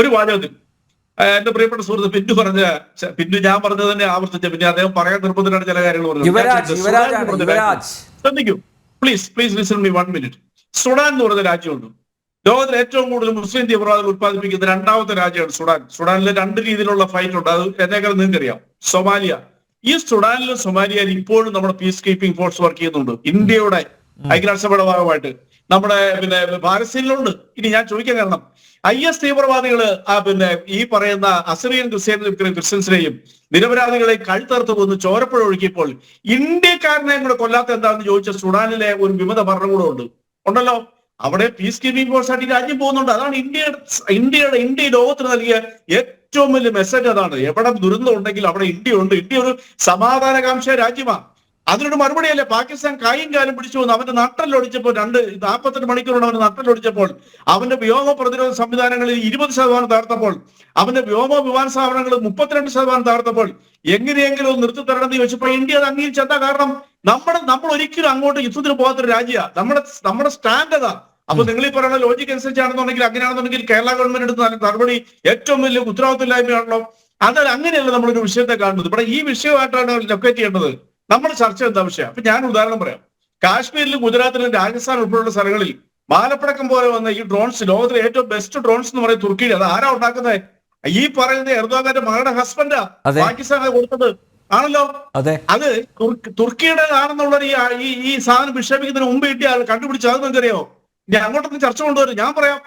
ഒരു വാചകത്തിൽ എന്റെ പ്രിയപ്പെട്ട സുഹൃത്ത് പിന്നു പറഞ്ഞ പിന്നു ഞാൻ പറഞ്ഞത് തന്നെ ആവർത്തിച്ച പിന്നെ അദ്ദേഹം പറയാൻ നിർബന്ധത്തിലാണ് ചില കാര്യങ്ങൾ പറഞ്ഞത്. പറഞ്ഞ ശ്രദ്ധിക്കൂ. Please please listen me one minute Sudan എന്ന് പറയുന്ന രാജ്യമുണ്ട്. ലോകത്തിൽ ഏറ്റവും കൂടുതൽ മുസ്ലിം തീവ്രവാദികൾ ഉത്പാദിപ്പിക്കുന്ന രണ്ടാമത്തെ രാജ്യമാണ് സുഡാൻ. സുഡാനിലെ രണ്ട് രീതിയിലുള്ള ഫൈറ്റ് ഉണ്ട്. അത് എന്നേക്കാൾ നിങ്ങൾക്കറിയാം. സൊമാലിയ. ഈ സുഡാനിലും സൊമാലിയയിലും ഇപ്പോഴും നമ്മുടെ പീസ് കീപ്പിംഗ് ഫോഴ്സ് വർക്ക് ചെയ്യുന്നുണ്ട്. ഇന്ത്യയുടെ ഐക്യരാഷ്ട്രസഭയുടെ ഭാഗമായിട്ട്. നമ്മുടെ പിന്നെ പാലസ്തീനിലുണ്ട് ഇനി ഞാൻ ചോദിക്കാൻ കാരണം ഐ എസ് തീവ്രവാദികൾ ആ പിന്നെ ഈ പറയുന്ന അസറിയൻ ക്രിസ്ത്യൻ ക്രിസ്ത്യൻസിനെയും നിരപരാധികളെ കഴുത്തേർത്ത് കൊന്ന് ചോരപ്പുഴ ഒഴുക്കിയപ്പോൾ ഇന്ത്യക്കാരനെ കൂടെ കൊല്ലാത്ത എന്താണെന്ന് ചോദിച്ച സുഡാനിലെ ഒരു വിമത ഭരണകൂടം ഉണ്ട്. ഉണ്ടല്ലോ. അവിടെ പീസ് കീപ്പിംഗ് ഫോഴ്സ് ആയിട്ട് ഈ രാജ്യം പോകുന്നുണ്ട്. അതാണ് ഇന്ത്യയുടെ ഇന്ത്യയുടെ ഇന്ത്യ ലോകത്തിന് നൽകിയ ഏറ്റവും വലിയ മെസ്സേജ് അതാണ്. എവിടെ ദുരന്തം ഉണ്ടെങ്കിൽ അവിടെ ഇന്ത്യ ഉണ്ട് ഇന്ത്യ ഒരു സമാധാനകാംക്ഷ രാജ്യമാണ്. അതിനൊരു മറുപടിയല്ലേ? പാകിസ്ഥാൻ കായും കാലം പിടിച്ചു വന്ന് അവന്റെ നട്ടലൊടിച്ചപ്പോൾ രണ്ട് നാൽപ്പത്തെട്ട് മണിക്കൂറോട് അവന്റെ നട്ടലൊടിച്ചപ്പോൾ അവന്റെ വ്യോമ പ്രതിരോധ സംവിധാനങ്ങളിൽ ഇരുപത് ശതമാനം താഴ്ത്തപ്പോൾ അവന്റെ വ്യോമ വിമാന സ്ഥാപനങ്ങൾ മുപ്പത്തിരണ്ട് ശതമാനം താഴ്ത്തപ്പോൾ എങ്ങനെയെങ്കിലും നിർത്തി തരണം എന്ന് ചോദിച്ചപ്പോൾ ഇന്ത്യ അത് അംഗീകരിച്ച. എന്താ കാരണം? നമ്മുടെ നമ്മൾ ഒരിക്കലും അങ്ങോട്ട് യുദ്ധത്തിന് പോകാത്തൊരു രാജ്യമാണ് നമ്മുടെ നമ്മുടെ സ്റ്റാൻഡ് അതാ. അപ്പൊ നിങ്ങൾ ഈ പറയുന്ന ലോജിക് അനുസരിച്ചാണെന്നുണ്ടെങ്കിൽ അങ്ങനെയാണെന്നുണ്ടെങ്കിൽ കേരള ഗവൺമെന്റ് എടുത്ത നല്ല നടപടി ഏറ്റവും വലിയ ഉത്തരവാദിത്തമില്ലായ്മയാണല്ലോ അതായത് അങ്ങനെയല്ല നമ്മളൊരു വിഷയത്തെ കാണുന്നത്. ഇവിടെ ഈ വിഷയമായിട്ടാണ് ലൊക്കേറ്റ് ചെയ്യേണ്ടത്. നമ്മുടെ ചർച്ച എന്താ വിഷയം? അപ്പൊ ഞാൻ ഉദാഹരണം പറയാം. കാശ്മീരിലും ഗുജറാത്തിലും രാജസ്ഥാൻ ഉൾപ്പെടെയുള്ള സ്ഥലങ്ങളിൽ മാലപ്പടക്കം പോലെ വന്ന ഈ ഡ്രോൺസ് ലോകത്തിലെ ഏറ്റവും ബെസ്റ്റ് ഡ്രോൺസ് എന്ന് പറയുന്നത് തുർക്കിയിൽ അത് ആരാ ഉണ്ടാക്കുന്നത്? ഈ പറയുന്ന എർദോഗാന്റെ മകളുടെ ഹസ്ബൻഡാ പാകിസ്ഥാനെ കൊടുത്തത്. ആണല്ലോ? അതെ. അത് തുർക്കിയുടെ ആണെന്നുള്ള ഈ ഈ സാധനം വിക്ഷേപിക്കുന്നതിന് മുമ്പ് കിട്ടിയ ആൾ കണ്ടുപിടിച്ചത് അത് നിങ്ങൾക്കറിയോ ഞാൻ അങ്ങോട്ടൊന്ന് ചർച്ച കൊണ്ടുവരും. ഞാൻ പറയാം.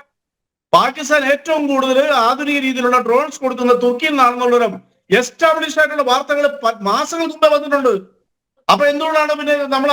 പാകിസ്ഥാൻ ഏറ്റവും കൂടുതൽ ആധുനിക രീതിയിലുള്ള ഡ്രോൺസ് കൊടുക്കുന്നത് തുർക്കിയിൽ നിന്നാണെന്നുള്ളവരും എസ്റ്റാബ്ലിഷ് ആയിട്ടുള്ള വാർത്തകൾ മാസങ്ങൾക്ക് മുമ്പേ വന്നിട്ടുണ്ട്. അപ്പൊ എന്തുകൊണ്ടാണ് പിന്നെ നമ്മൾ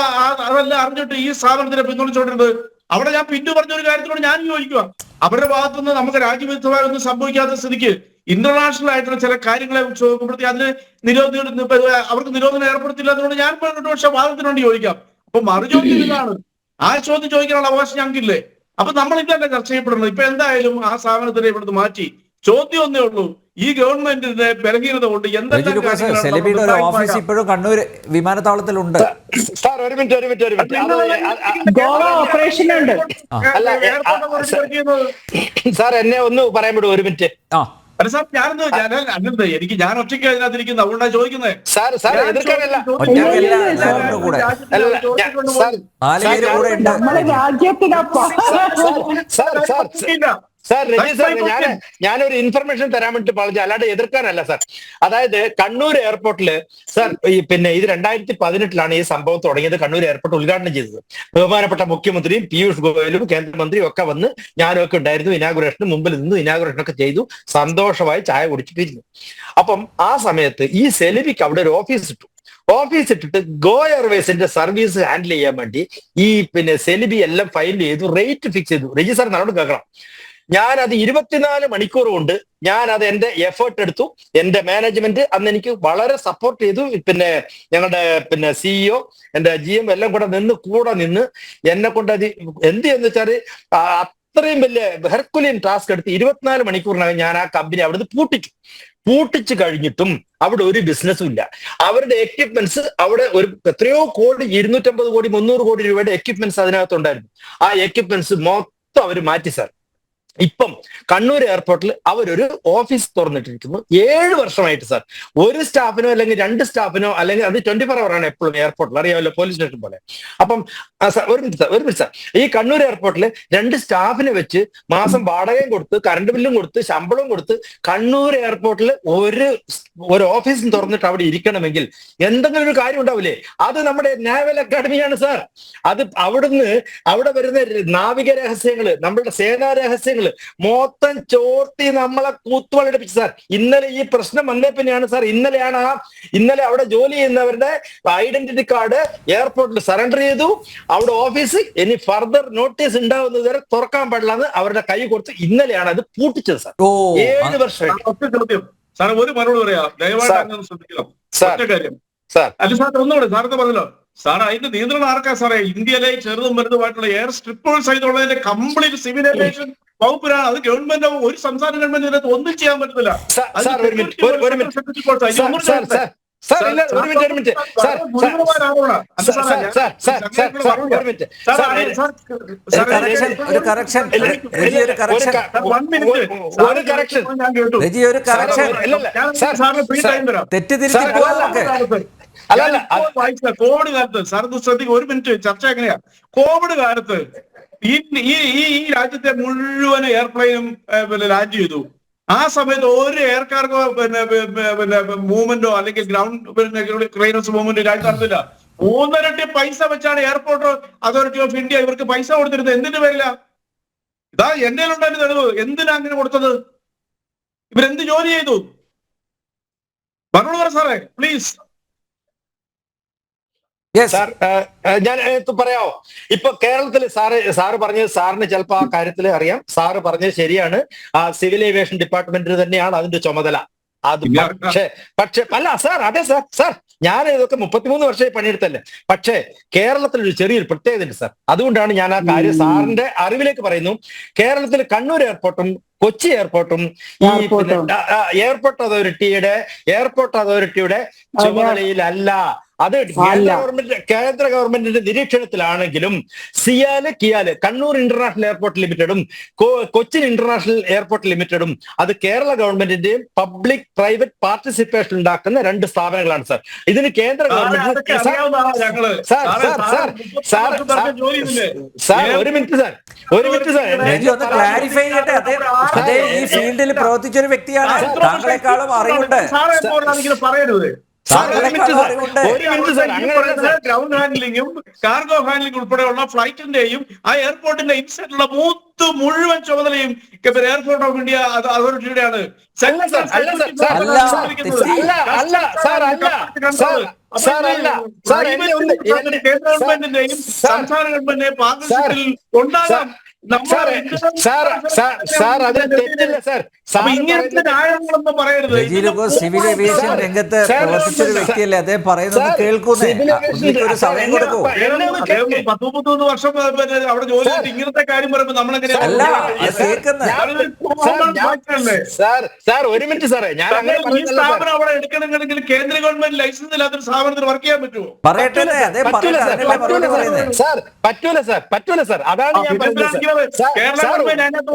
അതെല്ലാം അറിഞ്ഞിട്ട് ഈ സ്ഥാപനത്തിനെ പിന്തുണച്ചുകൊണ്ടിരുന്നത് അവിടെ ഞാൻ പിന്നു പറഞ്ഞ ഒരു കാര്യത്തിനോട് ഞാൻ യോജിക്കുക അവരുടെ ഭാഗത്തുനിന്ന് നമുക്ക് രാജ്യവിരുദ്ധമായി ഒന്നും സംഭവിക്കാത്ത സ്ഥിതിക്ക് ഇന്റർനാഷണൽ ആയിട്ടുള്ള ചില കാര്യങ്ങളെ വെച്ച് നോക്കുമ്പോഴത്തേ അതിന് നിരോധന അവർക്ക് നിരോധനം ഏർപ്പെടുത്തില്ല അതുകൊണ്ട് ഞാൻ പക്ഷെ വേണ്ടി യോജിക്കാം. അപ്പൊ മറുചോദ്യം ഇതാണ്. ആ ചോദ്യം ചോദിക്കാനുള്ള അവകാശം ഞങ്ങൾക്കില്ലേ? അപ്പൊ നമ്മൾ ഇതല്ല ചർച്ച ചെയ്യപ്പെടുന്നത്? ഇപ്പൊ എന്തായാലും ആ സ്ഥാപനത്തിനെ ഇവിടുന്ന് മാറ്റി. ചോദ്യം ഒന്നേ ഉള്ളൂ. ഈ ഗവൺമെന്റിന്റെ ബലഹീനത കൊണ്ട് എന്തെല്ലാം ഓഫീസ് ഇപ്പോഴും കണ്ണൂർ വിമാനത്താവളത്തിലുണ്ട് സാർ ഒരു മിനിറ്റ് ഒരു മിനിറ്റ് ഒരു മിനിറ്റ് ഓപ്പറേഷൻ ഉണ്ട് സാർ എന്നെ ഒന്ന് പറയാൻ വിടും ഒരു മിനിറ്റ് ആ അല്ല സാർ ഞാനെന്ത് ഞാൻ എനിക്ക് ഞാൻ ഒറ്റയ്ക്ക് അതിനകത്തിരിക്കുന്നത് അതുകൊണ്ടാണ് ചോദിക്കുന്നത് സാർ സാർ എതിർക്കാനല്ല രാജ്യത്തിനപ്പ സാർ. രജി സാർ ഞാൻ. ഞാനൊരു ഇൻഫർമേഷൻ തരാൻ വേണ്ടി പറഞ്ഞു അല്ലാണ്ട് എതിർക്കാനല്ല സാർ. അതായത് കണ്ണൂർ എയർപോർട്ടിൽ സാർ ഈ പിന്നെ ഇത് രണ്ടായിരത്തി പതിനെട്ടിലാണ് ഈ സംഭവം തുടങ്ങിയത്. കണ്ണൂർ എയർപോർട്ട് ഉദ്ഘാടനം ചെയ്തത്. ബഹുമാനപ്പെട്ട മുഖ്യമന്ത്രിയും പീയൂഷ് ഗോയലും കേന്ദ്രമന്ത്രിയും ഒക്കെ വന്ന് ഞാനും ഒക്കെ ഉണ്ടായിരുന്നു. ഇനാഗുറേഷന് മുമ്പിൽ നിന്ന് ഇനാഗുറേഷൻ ഒക്കെ ചെയ്തു. സന്തോഷമായി ചായ കുടിച്ചിട്ടിരുന്നു. അപ്പം ആ സമയത്ത് ഈ സെലിബിക്ക് അവിടെ ഒരു ഓഫീസ് ഇട്ടു. ഓഫീസ് ഇട്ടിട്ട് ഗോ എയർവേസിന്റെ സർവീസ് ഹാൻഡിൽ ചെയ്യാൻ വേണ്ടി ഈ പിന്നെ സെലിബി എല്ലാം ഫൈൽ ചെയ്തു റേറ്റ് ഫിക്സ് ചെയ്തു. രജിസ്റ്റർ നല്ലോണം കേൾക്കണം. ഞാൻ അത് ഇരുപത്തിനാല് മണിക്കൂർ കൊണ്ട് ഞാൻ അത് എന്റെ എഫേർട്ട് എടുത്തു. എന്റെ മാനേജ്മെന്റ് അന്ന് എനിക്ക് വളരെ സപ്പോർട്ട് ചെയ്തു. പിന്നെ ഞങ്ങളുടെ പിന്നെ സിഇഒ എന്റെ ജി എം എല്ലാം കൂടെ നിന്ന് കൂടെ നിന്ന് എന്നെ കൊണ്ട് അത് എന്ത് എന്ന് വെച്ചാൽ അത്രയും വലിയ ഹെർക്കുലിയൻ ടാസ്ക് എടുത്ത് ഇരുപത്തിനാല് മണിക്കൂറിനകം ഞാൻ ആ കമ്പനി അവിടുന്ന് പൂട്ടിച്ചു. പൂട്ടിച്ചു കഴിഞ്ഞിട്ടും അവിടെ ഒരു ബിസിനസ്സും ഇല്ല. അവരുടെ എക്യുപ്മെന്റ്സ് അവിടെ ഒരു എത്രയോ കോടി ഇരുന്നൂറ്റമ്പത് കോടി മുന്നൂറ് കോടി രൂപയുടെ എക്യുപ്മെന്റ്സ് അതിനകത്തുണ്ടായിരുന്നു. ആ എക്യുപ്മെന്റ്സ് മൊത്തം അവർ മാറ്റി സാർ ഇപ്പം കണ്ണൂർ എയർപോർട്ടിൽ അവരൊരു ഓഫീസ് തുറന്നിട്ടിരിക്കുന്നു. ഏഴ് വർഷമായിട്ട് സാർ. ഒരു സ്റ്റാഫിനോ അല്ലെങ്കിൽ രണ്ട് സ്റ്റാഫിനോ അല്ലെങ്കിൽ അത് ട്വന്റി ഫോർ അവർ ആണ് എപ്പോഴും എയർപോർട്ടിൽ. അറിയാമല്ലോ പോലീസ് സ്റ്റേഷൻ പോലെ. അപ്പം ഒരു മിനിറ്റ് സാർ ഒരു മിനിറ്റ് സാർ. ഈ കണ്ണൂർ എയർപോർട്ടിൽ രണ്ട് സ്റ്റാഫിനെ വെച്ച് മാസം വാടകയും കൊടുത്ത് കറണ്ട് ബില്ലും കൊടുത്ത് ശമ്പളവും കൊടുത്ത് കണ്ണൂർ എയർപോർട്ടിൽ ഒരു ഒരു ഓഫീസും തുറന്നിട്ട് അവിടെ ഇരിക്കണമെങ്കിൽ എന്തെങ്കിലും ഒരു കാര്യം ഉണ്ടാവില്ലേ? അത് നമ്മുടെ നാവൽ അക്കാഡമിയാണ് സാർ. അത് അവിടുന്ന് അവിടെ വരുന്ന നാവിക രഹസ്യങ്ങൾ നമ്മളുടെ സേനാ രഹസ്യങ്ങൾ മൊത്തം ചോർത്തി നമ്മളെ കൂത്തുവളടിപ്പിച്ചു സാർ. ഇന്നലെ ഈ പ്രശ്നം വന്നേ പിന്നെയാണ് സാർ. ഇന്നലെയാണ് ആ ഇന്നലെ അവിടെ ജോലി ചെയ്യുന്നവരുടെ ഐഡന്റിറ്റി കാർഡ് എയർപോർട്ടിൽ സറണ്ടർ ചെയ്തു. അവിടെ ഓഫീസ് ഇനി ഫർദർ നോട്ടീസ് ഉണ്ടാവുന്നത് വരെ തുറക്കാൻ പാടില്ലെന്ന് അവരുടെ കൈ കൊടുത്ത് ഇന്നലെയാണ് അത് പൂട്ടിച്ചത് സാർ. ഏഴ് വർഷം. സാർ ഒരു മറുപടി പറയാം. ദയവായിട്ട് സാർ. അങ്ങനെ ശ്രദ്ധിക്കണം. ഒറ്റ കാര്യം. സാർ. അല്ല സാർ ഒന്നുകൂടെ സാറത്തെ പറഞ്ഞല്ലോ? സാർ അതിന്റെ നിയന്ത്രണം ആർക്കാ സാറേ? ഇന്ത്യയിലെ ചെറുതും വലുതുമായിട്ടുള്ള എയർ സ്ട്രിപ്പുകൾ സഹിതമുള്ളതിന്റെ കംപ്ലീറ്റ് സിവിൽ ഏവിയേഷൻ വകുപ്പിലാണ് അത് ഗവൺമെന്റ് ഒരു സംസ്ഥാന ഗവൺമെന്റ് ഇതിനകത്ത് ഒന്നും ചെയ്യാൻ പറ്റത്തില്ല ഒരു ഒരു- കറക്ഷൻ രജി കറക്ഷൻ. രജി കറക്ഷൻ പോവാം അല്ല, കോവിഡ് കാലത്ത് സാർ ഇത് ശ്രദ്ധിക്കും ഒരു മിനിറ്റ് ചർച്ച എങ്ങനെയാ കോവിഡ് കാലത്ത് ഈ ഈ ഈ രാജ്യത്തെ മുഴുവൻ എയർപ്ലെയിനും പിന്നെ ലാൻഡ് ചെയ്തു. ആ സമയത്ത് ഒരു എയർ കാർഗോ പിന്നെ പിന്നെ മൂവ്മെന്റോ അല്ലെങ്കിൽ ഗ്രൗണ്ട് പിന്നെ ക്ലിയറൻസ് മൂവ്മെന്റ് രാജ്യത്ത് നടത്തില്ല മൂന്നരട്ടി പൈസ വെച്ചാണ് എയർപോർട്ട് അതോറിറ്റി ഓഫ് ഇന്ത്യ ഇവർക്ക് പൈസ കൊടുത്തിരുന്നത്. എന്തിന്റെ പേരില്ല ഇതാ എന്റെ ഉണ്ടായിരുന്നു തെളിവ്. എന്തിനാ അങ്ങനെ കൊടുത്തത്? ഇവരെന്ത് ജോലി ചെയ്തു? പറഞ്ഞോളൂ പറ സാറേ പ്ലീസ് സാർ ഞാൻ പറയാവോ? ഇപ്പൊ കേരളത്തിൽ സാറ് സാറ് പറഞ്ഞത് സാറിന് ചിലപ്പോ ആ കാര്യത്തിൽ അറിയാം. സാറ് പറഞ്ഞത് ശരിയാണ്. ആ സിവിൽ ഏവിയേഷൻ ഡിപ്പാർട്ട്മെന്റിന് തന്നെയാണ് അതിന്റെ ചുമതല. അത് പക്ഷെ പക്ഷേ പക്ഷെ അല്ല സാർ അതെ സാർ സാർ ഞാൻ ഇതൊക്കെ മുപ്പത്തിമൂന്ന് വർഷമായി പണിയെടുത്തല്ലേ. പക്ഷേ കേരളത്തിൽ ഒരു ചെറിയൊരു പ്രത്യേകത ഉണ്ട് സാർ. അതുകൊണ്ടാണ് ഞാൻ ആ കാര്യം സാറിന്റെ അറിവിലേക്ക് പറയുന്നു. കേരളത്തിൽ കണ്ണൂർ എയർപോർട്ടും കൊച്ചി എയർപോർട്ടും ഈ എയർപോർട്ട്. അതോറിറ്റിയുടെ എയർപോർട്ട് അതോറിറ്റിയുടെ അതെ. ചുമതലയിലല്ല. അത് കേന്ദ്ര ഗവൺമെന്റ് കേന്ദ്ര ഗവൺമെന്റിന്റെ നിരീക്ഷണത്തിലാണെങ്കിലും CIAL KIAL Kannur international airport ലിമിറ്റഡും Cochin international airport ലിമിറ്റഡും അത് കേരള ഗവൺമെന്റിന്റെയും പബ്ലിക് പ്രൈവറ്റ് പാർട്ടിസിപ്പേഷൻ ഉണ്ടാക്കുന്ന രണ്ട് സ്ഥാപനങ്ങളാണ് സാർ. ഇതിന് കേന്ദ്ര ഗവൺമെന്റ് സാർ ഒരു മിനിറ്റ് സാർ ഒരു മിനിറ്റ് സാർ. ഒന്ന് ക്ലാരിഫൈ ചെയ്യട്ടെ. അദ്ദേഹം അദ്ദേഹം ഈ ഫീൽഡിൽ പ്രവർത്തിച്ച ഒരു വ്യക്തിയാണ് താങ്കളെക്കാളും അറിവുണ്ട്. പറയരുത്. ഒരു മിനിറ്റ് സാർ ഒരു മിനിറ്റ് സാർ ഗ്രൗണ്ട് ഹാൻഡ്ലിങ്ങും കാർഗോ ഹാൻഡ്ലിംഗ് ഉൾപ്പെടെയുള്ള ഫ്ലൈറ്റിന്റെയും ആ എയർപോർട്ടിന്റെ ഇൻസൈഡിലുള്ള മൂത്ത് മുഴുവൻ ചുമതലയും എയർപോർട്ട് ഓഫ് ഇന്ത്യ അതോറിറ്റിയുടെയാണ്. അല്ല സാർ, അല്ല സാർ, സാർ, അല്ല, അല്ല, അല്ല, സാർ, അല്ല, സാർ, സാർ, അല്ല, സാർ, എന്നെ ഒന്ന് എന്നെ- കേന്ദ്ര ഗവൺമെന്റിന്റെയും സംസ്ഥാന ഗവൺമെന്റിന്റെയും പാർട്ണർഷിപ്പിൽ ഉണ്ടാകാം സാർ സാർ സാർ സാർ അത് തെറ്റില്ല സാർ. സാർ ഇങ്ങനത്തെ ന്യായങ്ങളൊന്നും പറയരുത്. സിവിൽ ഏവിയേഷൻ രംഗത്ത് പ്രവർത്തിച്ചൊരു പ്രവർത്തിച്ച വ്യക്തിയല്ലേ? അദ്ദേഹം പറയുന്നത് കേൾക്കുന്നേ. സിവിൽ ഏവിയേഷൻ ഒരു സമയം കൊടുക്കൂ. എന്നെ- അദ്ദേഹം- എന്നെ ഒന്ന് അദ്ദേഹം കേൾക്ക്. പത്ത് മുപ്പത്തൊന്ന് വർഷം അവിടെ ജോലി ഇങ്ങനത്തെ കാര്യം പറയുമ്പോ നമ്മളെങ്ങനെ ഒരു മിനിറ്റ് സാറേ ഞാൻ ഈ സ്ഥാപനം അവിടെ എടുക്കണമെങ്കിൽ കേന്ദ്ര ഗവൺമെന്റ് ലൈസൻസ് ഇല്ലാത്തൊരു സ്ഥാപനത്തിന് വർക്ക് ചെയ്യാൻ പറ്റുമോ? പറയട്ടെ സാർ പറ്റൂല സാർ. പറ്റൂല സാർ അതാണ് ഞാൻ കേരള ഗവൺമെന്റ് അതിനകത്ത്.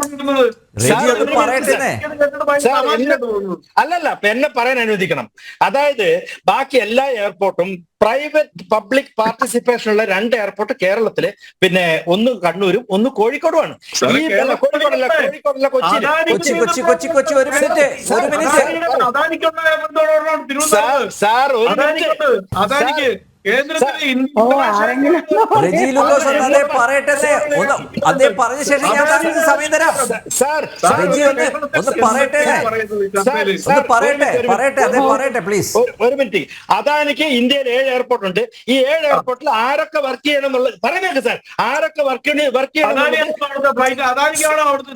അല്ലല്ല എന്നെ പറയാൻ അനുവദിക്കണം. അതായത് ബാക്കി എല്ലാ എയർപോർട്ടും പ്രൈവറ്റ് പബ്ലിക് പാർട്ടിസിപ്പേഷൻ ഉള്ള രണ്ട് എയർപോർട്ട് കേരളത്തിൽ പിന്നെ ഒന്ന് കണ്ണൂരും ഒന്ന് കോഴിക്കോടുമാണ്. ഈ കോഴിക്കോടല്ല കൊച്ചി കൊച്ചി കൊച്ചി കൊച്ചി ഒരു മിനിറ്റ് ഒരു സാർ ഒരു മിനിറ്റ്. പറയട്ടെ ഒന്ന് അദ്ദേഹം പറഞ്ഞ ശേഷം ഞാൻ താങ്കൾക്ക് സമയം തരാം. സാർ രജി ഒന്ന് ഒന്ന് പറയട്ടെ. ഒന്ന് പറയട്ടെ പറയട്ടെ അദ്ദേഹം പറയട്ടെ പ്ലീസ്. ഒരു- മിനിറ്റ്. അദാനിക്ക് ഇന്ത്യയിൽ ഏഴ് എയർപോർട്ട് ഉണ്ട് ഈ ഏഴ് എയർപോർട്ടിൽ ആരൊക്കെ വർക്ക് ചെയ്യണം എന്നുള്ളത് പറഞ്ഞേക്ക് സാർ ആരൊക്കെ വർക്ക് വർക്ക് ചെയ്യണം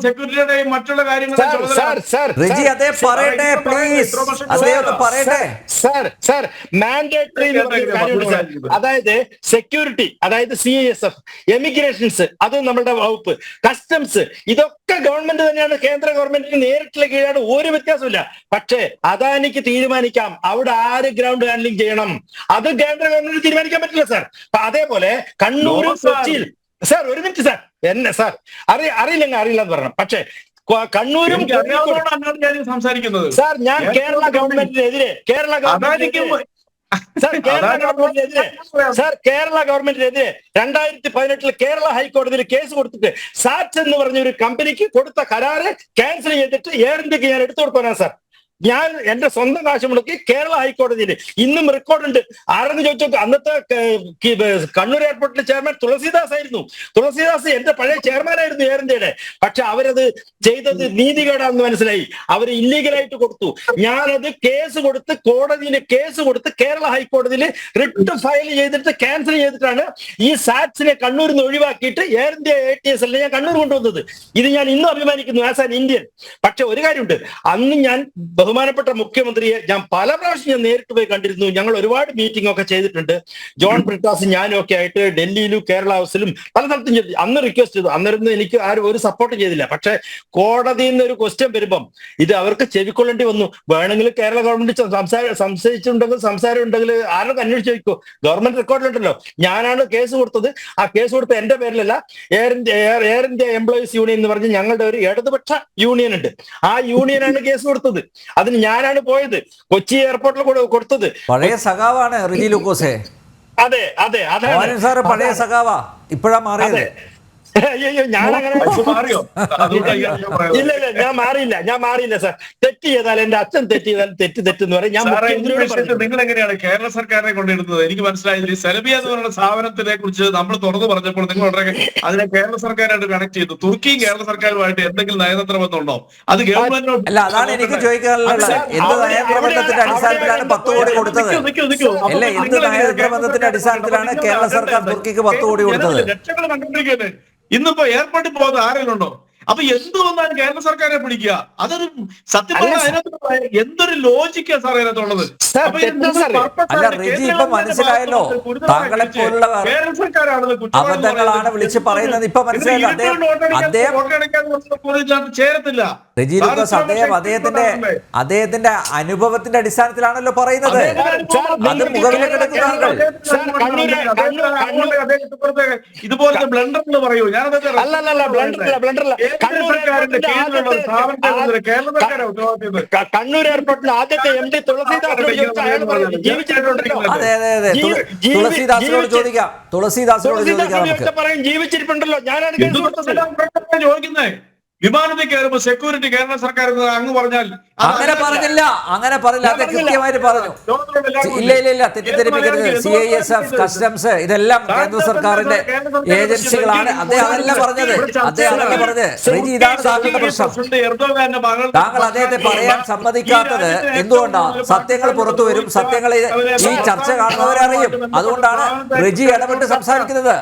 സെക്യൂരിറ്റിയുടെയും മറ്റുള്ള കാര്യങ്ങളും സാർ സാർ രജി സാർ, അദ്ദേഹം പറയട്ടെ പ്ലീസ്. അദ്ദേഹം പറയട്ടെ. സാർ സാർ മാൻഡേറ്ററി കാര്യമുണ്ട് സാർ. അതായത് സെക്യൂരിറ്റി അതായത് സി എസ് എഫ് എമിഗ്രേഷൻസ് അത് നമ്മുടെ വകുപ്പ് കസ്റ്റംസ് ഇതൊക്കെ ഗവൺമെന്റ് തന്നെയാണ് കേന്ദ്ര ഗവൺമെന്റിന് നേരിട്ടുള്ള കീഴാണ് ഒരു വ്യത്യാസമില്ല പക്ഷേ അദാനിക്ക് തീരുമാനിക്കാം. അവിടെ ആര് ഗ്രൗണ്ട് ഹാൻഡ്ലിംഗ് ചെയ്യണം? അത് കേന്ദ്ര ഗവൺമെന്റ് തീരുമാനിക്കാൻ പറ്റില്ല സാർ അതേപോലെ കണ്ണൂരും. കൊച്ചിയിൽ സാർ ഒരു മിനിറ്റ് സാർ എന്നെ സാർ അറി അറിയില്ലെങ്കിൽ അറിയില്ല എന്ന് പറയണം. പക്ഷേ കണ്ണൂരും സാർ ഞാൻ കേരള ഗവൺമെന്റിനെതിരെ കേരള ഗവൺമെന്റ് ഗവൺമെന്റിനെതിരെ സാർ കേരള ഗവൺമെന്റ് ഗവൺമെന്റിനെതിരെ സാർ കേരള ഗവൺമെന്റിനെതിരെ രണ്ടായിരത്തി പതിനെട്ടിൽ കേരള ഹൈക്കോടതിയിൽ കേസ് കൊടുത്തിട്ട് സാറ്റ് എന്ന് പറഞ്ഞ ഒരു കമ്പനിക്ക് കൊടുത്ത കരാറ് ക്യാൻസൽ ചെയ്തിട്ട് എയർ ഇന്ത്യയ്ക്ക് ഞാൻ എടുത്തു കൊടുക്കാനാ സാർ ഞാൻ എന്റെ സ്വന്തം കാശ് മുടക്കി കേരള ഹൈക്കോടതിയിൽ ഇന്നും റെക്കോർഡുണ്ട് ആരെന്ന് ചോദിച്ചു അന്നത്തെ കണ്ണൂർ എയർപോർട്ടിലെ ചെയർമാൻ തുളസിദാസ് ആയിരുന്നു. തുളസിദാസ് എന്റെ പഴയ ചെയർമാൻ ആയിരുന്നു എയർ ഇന്ത്യയുടെ പക്ഷെ അവരത് ചെയ്തത് നീതികേടാണെന്ന് മനസ്സിലായി. അവർ ഇല്ലീഗലായിട്ട് കൊടുത്തു. ഞാനത് കേസ് കൊടുത്ത് കോടതിയിൽ കേസ് കൊടുത്ത് കേരള ഹൈക്കോടതിയിൽ റിട്ട് ഫയൽ ചെയ്തിട്ട് ക്യാൻസൽ ചെയ്തിട്ടാണ് ഈ സാറ്റ്സിനെ കണ്ണൂരിൽ നിന്ന് ഒഴിവാക്കിയിട്ട് Air India A T S ഞാൻ കണ്ണൂർ കൊണ്ടുവന്നത്. ഇത് ഞാൻ ഇന്നും അഭിമാനിക്കുന്നു ആസ് ആൻ ഇന്ത്യൻ പക്ഷെ ഒരു കാര്യമുണ്ട്. അന്ന് ഞാൻ ബഹുമാനപ്പെട്ട മുഖ്യമന്ത്രിയെ ഞാൻ പല പ്രാവശ്യം ഞാൻ നേരിട്ട് പോയി കണ്ടിരുന്നു. ഞങ്ങൾ ഒരുപാട് മീറ്റിംഗ് ഒക്കെ ചെയ്തിട്ടുണ്ട്. ജോൺ ബ്രിട്ടാസും ഞാനും ഒക്കെ ആയിട്ട് ഡൽഹിയിലും കേരള ഹൗസിലും പല സ്ഥലത്തും ചെയ്തു അന്ന് റിക്വസ്റ്റ് ചെയ്തു. അന്നിരുന്ന് എനിക്ക് ആരും ഒരു സപ്പോർട്ട് ചെയ്തില്ല. പക്ഷേ കോടതിയിൽ നിന്ന് ഒരു ക്വസ്റ്റ്യൻ വരുമ്പം ഇത് അവർക്ക് ചെവിക്കൊള്ളേണ്ടി വന്നു. വേണമെങ്കിൽ കേരള ഗവൺമെന്റ് സംസാരം സംശയിച്ചിട്ടുണ്ടെങ്കിൽ സംസാരം ഉണ്ടെങ്കിൽ ആരൊക്കെ അന്വേഷിച്ച് ചോദിക്കോ? ഗവൺമെന്റ് റെക്കോർഡിലുണ്ടല്ലോ ഞാനാണ് കേസ് കൊടുത്തത്. ആ കേസ് കൊടുത്ത എന്റെ പേരിലല്ല Air India Air Air India employees union എന്ന് പറഞ്ഞ് ഞങ്ങളുടെ ഒരു ഇടതുപക്ഷ യൂണിയൻ ഉണ്ട്. ആ യൂണിയനാണ് കേസ് കൊടുത്തത്. അതിന് ഞാനാണ് പോയത്. കൊച്ചി എയർപോർട്ടിൽ കൂടെ കൊടുത്തത്. പഴയ സഖാവാണ് റിജി ലൂക്കോസെ. അതെ അതെ അതെ പഴയ സഖാവാ. ഇപ്പോഴാ മാറിയത്. അതെ. അയ്യോ ഞാൻ അങ്ങനെ മാറിയോ? അതുകൊണ്ടാ ഞാൻ ഇല്ല ഇല്ല ഞാൻ മാറിയില്ല ഞാൻ മാറിയില്ല സാർ. തെറ്റ് ചെയ്താൽ എന്റെ അച്ഛൻ തെറ്റ് ചെയ്താൽ തെറ്റ് തെറ്റെന്ന് പറയും. ഞാൻ. നിങ്ങൾ എങ്ങനെയാണ് കേരള സർക്കാരിനെ കൊണ്ടിരുന്നത് എനിക്ക് മനസ്സിലായില്ല സെലബിയ എന്ന് പറയുന്ന സ്ഥാപനത്തിനെ കുറിച്ച് നമ്മൾ തുറന്നു പറഞ്ഞപ്പോൾ നിങ്ങൾ വളരെ അതിനെ കേരള സർക്കാരായിട്ട് കണക്ട് ചെയ്തു. തുർക്കിയും കേരള സർക്കാരുമായിട്ട് എന്തെങ്കിലും നയതന്ത്ര ബന്ധമുണ്ടോ അത് ഗവൺമെന്റിനോട് അല്ല അതാണ് എനിക്ക് ചോദിക്കാനുള്ളത്. എന്ത് നയതന്ത്ര ബന്ധത്തിന്റെ അടിസ്ഥാനത്തിലാണ് പത്ത് കോടി കൊടുത്തത്? അല്ല എന്ത് നയതന്ത്ര ബന്ധത്തിന്റെ അടിസ്ഥാനത്തിലാണ് കേരള സർക്കാർ തുർക്കിക്ക് പത്ത് കോടി കൊടുത്തത്? ലക്ഷങ്ങൾ കണ്ടുപിടിക്കുന്നത് ഇന്നിപ്പോ ഏർപ്പെട്ടു പോകുന്ന ആരെങ്കിലും ഉണ്ടോ? അപ്പൊ എന്തു വന്നാലും കേരള സർക്കാരെ പിടിക്കുക? അതൊരു സത്യം പറഞ്ഞാൽ അതിനകത്ത് എന്തൊരു ലോജിക്കാ സാർ അതിനകത്തുള്ളത്? മനസ്സിലായല്ലോ. താങ്കളെ പോലുള്ള അബദ്ധങ്ങളാണ്. വിളിച്ച് പറയുന്നത്? ഇപ്പൊ അദ്ദേഹം- ചേരത്തില്ല. റിജി സാർ ലൂക്കോസ് അദ്ദേഹം അദ്ദേഹത്തിന്റെ അദ്ദേഹത്തിന്റെ അനുഭവത്തിന്റെ അടിസ്ഥാനത്തിലാണല്ലോ പറയുന്നത്. അത് കേരള- എടുക്കുന്ന ഇതുപോലത്തെ ബ്ലണ്ടർ പറയൂ. ഞാൻ കണ്ണൂർ എയർപോർട്ടിൽ ആദ്യത്തെ എം ഡി തുളസീദാസിനോട് ജീവിച്ചിട്ടുണ്ടല്ലോ അതെ അതെ തുളസീദാസിനോട് ചോദിക്കാം. തുളസീദാസിനോട് ചോദിക്കാം പറയും ജീവിച്ചിരിപ്പുണ്ടല്ലോ. ഞാനാണ് ചോദിക്കുന്നത് വിമാനത്തിൽ കയറുമ്പോ സെക്യൂരിറ്റി കേരള സർക്കാർ അങ്ങ് പറഞ്ഞാൽ അങ്ങനെ പറഞ്ഞില്ല. അങ്ങനെ പറഞ്ഞില്ല. അത് കൃത്യമായിട്ട് പറഞ്ഞു. ഇല്ല ഇല്ല ഇല്ല. തെറ്റിദ്ധരിപ്പിക്കരുത്. C I S F customs ഇതെല്ലാം കേന്ദ്ര സർക്കാരിന്റെ ഏജൻസികളാണ്. അദ്ദേഹം അതല്ല പറഞ്ഞത്. അദ്ദേഹം അതല്ല പറഞ്ഞത്. ശ്രീജി ഇതാണ് താങ്കളുടെ പ്രശ്നം. താങ്കൾ അദ്ദേഹത്തെ പറയാൻ സമ്മതിക്കാത്തത് എന്തുകൊണ്ടാണ് സത്യങ്ങൾ പുറത്തു വരും. സത്യങ്ങൾ ഈ ചർച്ച കാണുന്നവരറിയും. അതുകൊണ്ടാണ് റിജി ഇടപെട്ട് സംസാരിക്കുന്നത്.